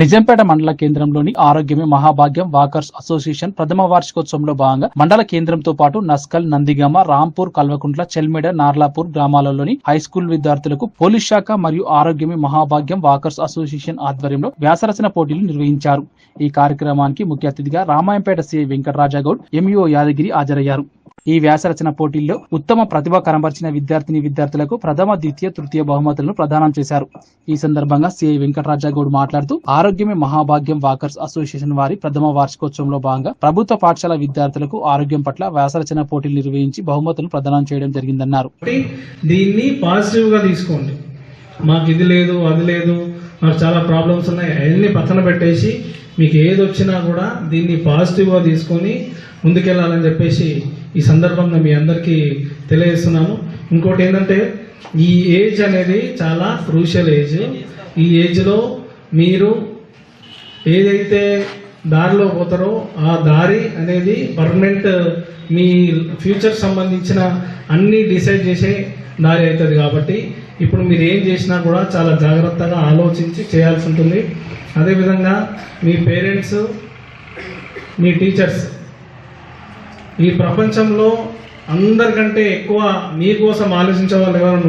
నిజాంపేట మండల కేంద్రంలోని ఆరోగ్యమే మహాభాగ్యం వాకర్స్ అసోసియేషన్ ప్రథమ వార్షికోత్సవంలో భాగంగా మండల కేంద్రంతో పాటు నస్కల్ నందిగామ రాంపూర్ కల్వకుంట్ల చెల్మెడ నార్లాపూర్ గ్రామాలలోని హై స్కూల్ విద్యార్థులకు పోలీస్ శాఖ మరియు ఆరోగ్యమే మహాభాగ్యం వాకర్స్ అసోసియేషన్ ఆధ్వర్యంలో వ్యాసరచన పోటీలు నిర్వహించారు. ఈ కార్యక్రమానికి ముఖ్య అతిథిగా రామాయంపేట సిఐ వెంకటరాజాగౌడ్ ఎంఈఓ యాదగిరి హాజరయ్యారు. ఈ వ్యాసరచన పోటీల్లో ఉత్తమ ప్రతిభ కనబరిచిన విద్యార్థిని విద్యార్థులకు ప్రథమ ద్వితీయ తృతీయ బహుమతులను ప్రదానం చేశారు. ఈ సందర్భంగా సిఐ వెంకటరాజాగౌడ్ మాట్లాడుతూ ఆరోగ్యమే మహాభాగ్యం వాకర్స్ అసోసియేషన్ వారి ప్రథమ వార్షికోత్సవంలో భాగంగా ప్రభుత్వ పాఠశాల విద్యార్థులకు ఆరోగ్యం పట్ల వ్యాసరచన పోటీలు నిర్వహించి బహుమతులు ప్రదానం చేయడం జరిగిందన్నారు. దీన్ని దీన్ని పాజిటివ్గా తీసుకోండి. మాకు ఇది లేదు అది లేదు మాకు చాలా ప్రాబ్లమ్స్ ఉన్నాయి. అవన్నీ పక్కన పెట్టేసి మీకు ఏది వచ్చినా కూడా దీన్ని పాజిటివ్గా తీసుకొని ముందుకెళ్ళాలని చెప్పేసి ఈ సందర్భంగా మీ అందరికీ తెలియజేస్తున్నాము ఇంకోటి ఏంటంటే ఈ ఏజ్ అనేది చాలా క్రూషియల్ ఏజ్. ఈ ఏజ్లో మీరు ఏదైతే దారిలో పోతారో ఆ దారి అనేది పర్మనెంట్ మీ ఫ్యూచర్ సంబంధించిన అన్ని డిసైడ్ చేసే దారి అవుతుంది కాబట్టి ఇప్పుడు మీరు ఏం చేసినా కూడా చాలా జాగ్రత్తగా ఆలోచించి చేయాల్సి ఉంటుంది. అదేవిధంగా మీ పేరెంట్స్ మీ టీచర్స్ ఈ ప్రపంచంలో అందరికంటే ఎక్కువ మీకోసం ఆలోచించే వాళ్ళు ఎవరన్నా